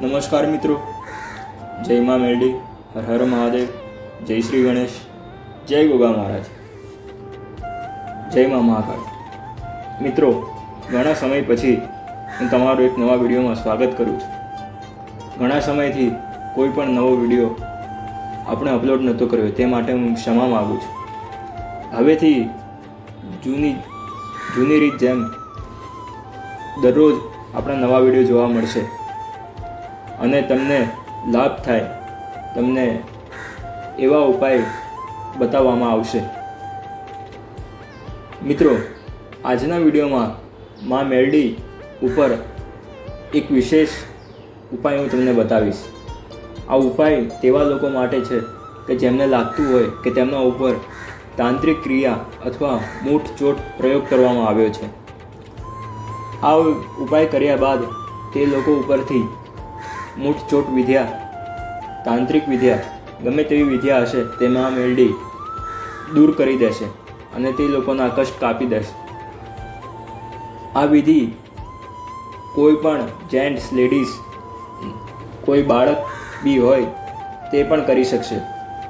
નમસ્કાર મિત્રો. જય મા મેરડી. હર હર મહાદેવ. જય શ્રી ગણેશ. જય ગોગા મહારાજ. જય મા મહાકાળ મિત્રો, ઘણા સમય પછી હું તમારો એક નવા વિડીયોમાં સ્વાગત કરું છું. ઘણા સમયથી કોઈ પણ નવો વીડિયો આપણે અપલોડ નહોતો કર્યો તે માટે હું ક્ષમા માગું છું. હવેથી જૂની જૂની રીત જેમ દરરોજ આપણા નવા વીડિયો જોવા મળશે. અને તમને લાભ થાય. તમને એવા ઉપાય બતાવવામાં આવશે. મિત્રો, આજના વિડીયોમાં મા મેરડી ઉપર એક વિશેષ ઉપાય હું તમને બતાવીશ. આ ઉપાય તેવા લોકો માટે છે કે જેમને લાગતું હોય કે તેમના ઉપર તાંત્રિક ક્રિયા અથવા મૂઠ ચોટ પ્રયોગ કરવામાં આવ્યો છે. આ ઉપાય કર્યા બાદ તે લોકો ઉપરથી મૂઠ ચોટ વિદ્યા, તાંત્રિક વિદ્યા, ગમે તેવી વિદ્યા હશે તેમાં મેળડી દૂર કરી દેશે અને તે લોકોના કષ્ટ કાપી દેશે. આ વિધિ કોઈ પણ જેન્ટ્સ લેડીઝ કોઈ બાળક બી હોય તે પણ કરી શકશે.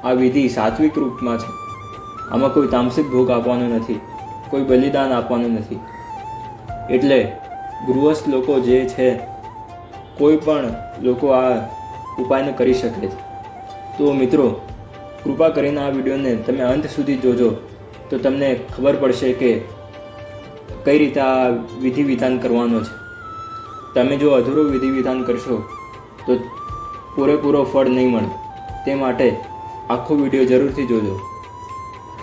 આ વિધિ સાત્વિક રૂપમાં છે. આમાં કોઈ તામસિક ભોગ આપવાનો નથી, કોઈ બલિદાન આપવાનું નથી. એટલે ગૃહસ્થ લોકો જે છે કોઈ પણ લોકો આ ઉપાયને કરી શકે છે. તો મિત્રો, કૃપા કરીને આ વિડીયોને તમે અંત સુધી જોજો. તો તમને ખબર પડશે કે કઈ રીતે આ વિધિ વિધાન કરવાનો છે. તમે જો અધૂરું વિધિ વિધાન કરશો, તો પૂરેપૂરો ફળ નહીં મળે. તે માટે આખો વીડિયો જરૂરથી જોજો.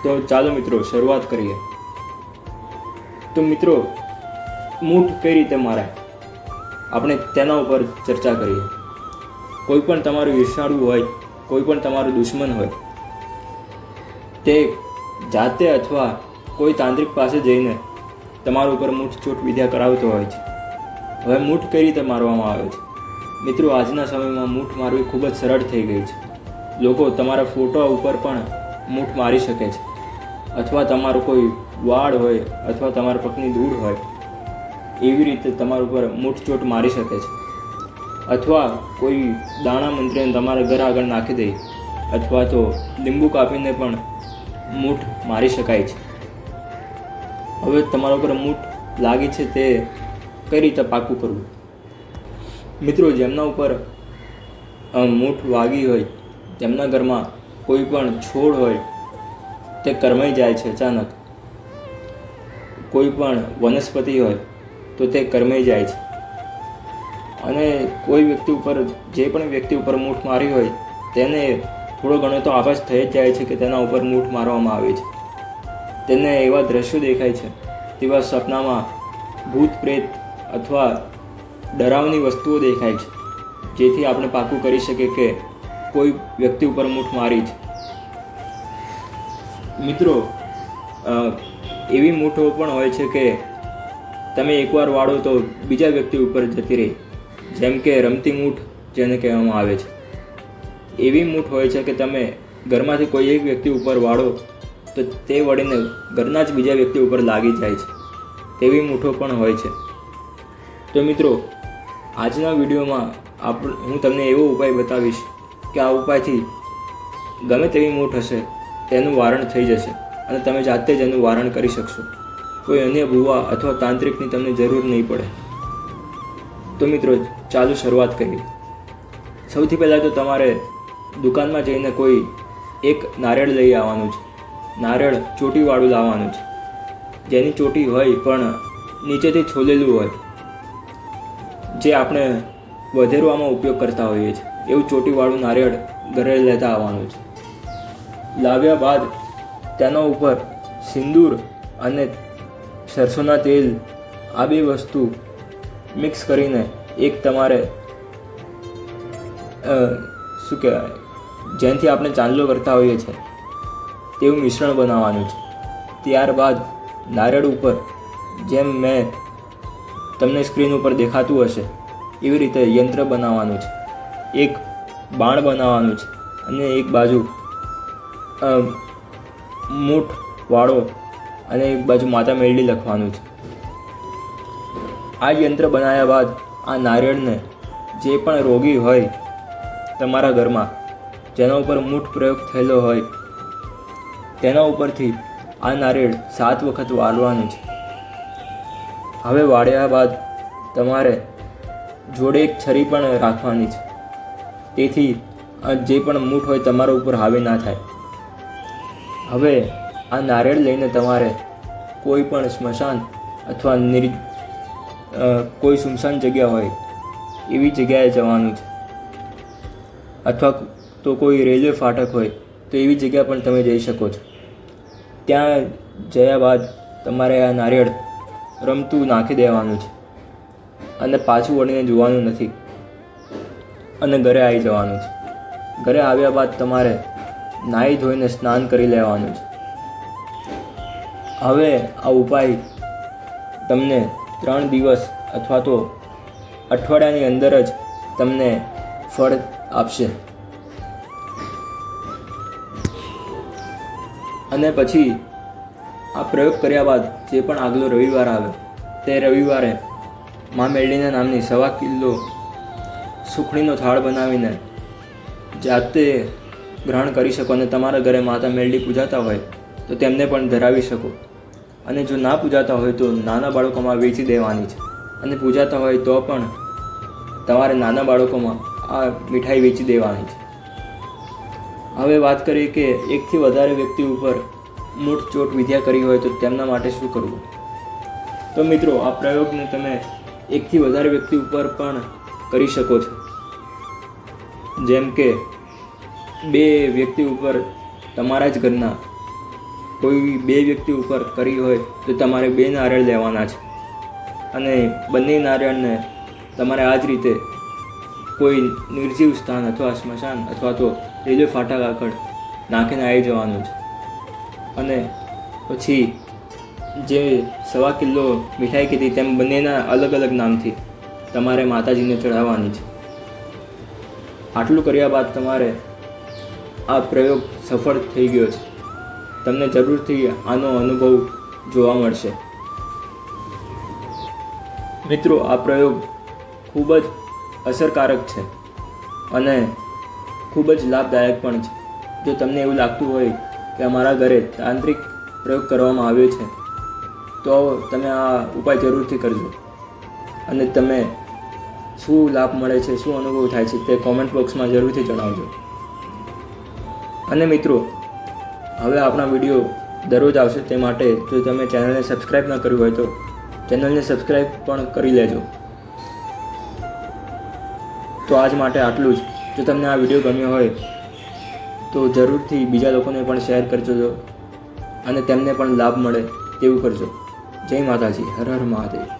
તો ચાલો મિત્રો, શરૂઆત કરીએ. તો મિત્રો મૂઠ કઈ રીતે મારાય? આપણે તેના ઉપર ચર્ચા કરીએ. કોઈ પણ તમારું ઈર્ષાળુ હોય, કોઈ પણ તમારું દુશ્મન હોય, તે જાતે અથવા કોઈ તાંત્રિક પાસે જઈને તમારા ઉપર મૂઠ ચોટ વિદ્યા કરાવતો હોય છે. હવે મૂઠ કઈ રીતે મારવામાં આવે છે? મિત્રો, આજના સમયમાં મૂઠ મારવી ખૂબ જ સરળ થઈ ગઈ છે. લોકો તમારા ફોટો ઉપર પણ મૂઠ મારી શકે છે. અથવા તમારો કોઈ વાળ હોય, અથવા તમારા પગની ધૂળ હોય એવી રીતે તમારા ઉપર મૂઠ ચોટ મારી શકે છે? અથવા કોઈ દાણા મંત્રીને તમારા ઘર આગળ નાખી દે, અથવા તો લીંબુ કાપીને પણ મૂઠ મારી શકાય છે. હવે તમારા ઉપર મૂઠ લાગી છે તે કઈ રીતે પાકું કરવું? મિત્રો, જેમના ઉપર મૂઠ વાગી હોય તેમના ઘરમાં કોઈ પણ છોડ હોય, તે કરમાઈ જાય છે અચાનક. કોઈ પણ વનસ્પતિ હોય તો તે કરમાઈ જાય છે. અને કોઈ વ્યક્તિ ઉપર, જે પણ વ્યક્તિ ઉપર મૂઠ મારી હોય, તેને થોડો ઘણો તો આભાસ થઈ જ જાય છે કે તેના ઉપર મૂઠ મારવામાં આવે છે. તેને એવા દ્રશ્યો દેખાય છે, તેવા સપનામાં ભૂત પ્રેત અથવા ડરાવની વસ્તુઓ દેખાય છે, જેથી આપણે પાકું કરી શકીએ કે કોઈ વ્યક્તિ ઉપર મૂઠ મારી છે. મિત્રો એવી મૂઠો પણ હોય છે કે તમે એકવાર વાળો તો બીજા વ્યક્તિ ઉપર જતી રહી. જેમ કે રમતી મૂઠ જેને કહેવામાં આવે છે. એવી મૂઠ હોય છે કે તમે ઘરમાંથી કોઈ એક વ્યક્તિ ઉપર વાળો તો તે વળીને ઘરના જ બીજા વ્યક્તિ ઉપર લાગી જાય છે. તેવી મૂઠો પણ હોય છે. તો મિત્રો, આજના વિડીયોમાં આપ, હું તમને એવો ઉપાય બતાવીશ કે આ ઉપાયથી ગમે તેવી મૂઠ હશે, તેનું વારણ થઈ જશે અને તમે જાતે જ એનું વારણ કરી શકશો. કોઈ અન્ય ભૂવા અથવા તાંત્રિકની તમને જરૂર નહીં પડે. તો મિત્રો, ચાલુ શરૂઆત કરીએ. સૌથી પહેલાં તો તમારે દુકાનમાં જઈને કોઈ એક નારિયેળ લઈ આવવાનું છે. નારિયેળ ચોટીવાળું લાવવાનું છે. જેની ચોટી હોય પણ નીચેથી છોલેલું હોય, જે આપણે વધેરવામાં ઉપયોગ કરતા હોઈએ છીએ. એવું ચોટીવાળું નારિયેળ ઘરે લેતા આવવાનું છે. લાવ્યા બાદ તેના ઉપર સિંદૂર અને સરસોના તેલ, આ બે વસ્તુ મિક્સ કરીને એક તમારે શું કહેવાય, જેનાથી આપણે ચાંદલો કરતા હોઈએ છીએ, તેવું મિશ્રણ બનાવવાનું છે. ત્યારબાદ નારિયેળ ઉપર જેમ મેં તમને સ્ક્રીન ઉપર દેખાતું હશે, એવી રીતે યંત્ર બનાવવાનું છે. એક બાણ બનાવવાનું છે અને એક બાજુ મૂઠ વાળો અને એક બાજુ માતા મેરડી લખવાનું છે. આ યંત્ર બનાવ્યા બાદ આ નારિયેળને જે પણ રોગી હોય તમારા ઘરમાં, જેના ઉપર મૂઠ પ્રયોગ થયેલો હોય, તેના ઉપરથી આ નારિયેળ સાત વખત વાળવાનું છે. હવે વાળ્યા બાદ તમારે જોડે એક છરી પણ રાખવાની છે. તેથી જે પણ મૂઠ હોય તમારા ઉપર હાવી ના થાય. હવે આ નારિયેળ લઈને તમારે કોઈ પણ સ્મશાન અથવા નિર કોઈ સુમસાન જગ્યા હોય, એવી જગ્યાએ જવાનું છે. અથવા તો કોઈ રેલવે ફાટક હોય, તો એવી જગ્યા પણ તમે જઈ શકો છો. ત્યાં જયા બાદ તમારે આ નારિયેળ રમતું નાખી દેવાનું છે. અને પાછું વળીને જોવાનું નથી. અને ઘરે આવી જવાનું છે. ઘરે આવ્યા બાદ તમારે નાહી ધોઈને સ્નાન કરી લેવાનું છે. હવે આ ઉપાય તમને ત્રણ દિવસ અથવા તો અઠવાડિયાની અંદર જ તમને ફળ આપશે. અને પછી આ પ્રયોગ કર્યા બાદ જે પણ આગલો રવિવાર આવે તે રવિવારે મા મેળીના નામની સવા કિલો સુખડીનો થાળ બનાવીને જાતે ગ્રહણ કરી શકો અને તમારા ઘરે માતા મેળડી પૂજાતા હોય તો તેમને પણ ધરાવી શકો. અને જો ના પૂજાતા હોય તો નાના બાળકોમાં વેચી દેવાની છે. અને પૂજાતા હોય તો પણ તમારે નાના બાળકોમાં આ મીઠાઈ વેચી દેવાની છે. હવે વાત કરીએ કે એકથી વધારે વ્યક્તિ ઉપર મૂળ ચોટ વિદ્યા કરી હોય તો તેમના માટે શું કરવું? તો મિત્રો, આ પ્રયોગને તમે એકથી વધારે વ્યક્તિ ઉપર પણ કરી શકો છો. જેમ કે બે વ્યક્તિ ઉપર તમારા જ ઘરના કોઈ બે વ્યક્તિ ઉપર કરી હોય તો તમારે બે નારિયેળ લેવાના છે. અને બંને નારિયેળને તમારે આ જ રીતે કોઈ નિર્જીવ સ્થાન અથવા સ્મશાન અથવા તો રેલવે ફાટક આગળ નાખીને આવી જવાનું છે. અને પછી જે સવા કિલો મીઠાઈ કીધી તેમ બંનેના અલગ અલગ નામથી તમારે માતાજીને ચડાવવાની છે. આટલું કર્યા બાદ તમારે આ પ્રયોગ સફળ થઈ ગયો છે. તમને જરૂરથી આનો અનુભવ જોવા મળશે. મિત્રો, આ પ્રયોગ ખૂબ જ અસરકારક છે અને ખૂબ જ લાભદાયક પણ છે. જો તમને એવું લાગતું હોય કે અમારા ઘરે તાંત્રિક પ્રયોગ કરવામાં આવ્યો છે, તો તમે આ ઉપાય જરૂરથી કરજો. અને તમે શું લાભ મળે છે, શું અનુભવ થાય છે તે કોમેન્ટ બોક્સમાં જરૂરથી જણાવજો. અને મિત્રો હવે આપણા વીડિયો દરરોજ આવશે તે માટે જો તમે ચેનલને સબસ્ક્રાઈબ ન કર્યું હોય તો ચેનલને સબસ્ક્રાઈબ પણ કરી લેજો. તો આજ માટે આટલું જ. જો તમને આ વીડિયો ગમ્યો હોય તો જરૂરથી બીજા લોકોને પણ શેર કરજો અને તેમને પણ લાભ મળે તેવું કરજો. જય માતાજી. હર હર મહાદેવ.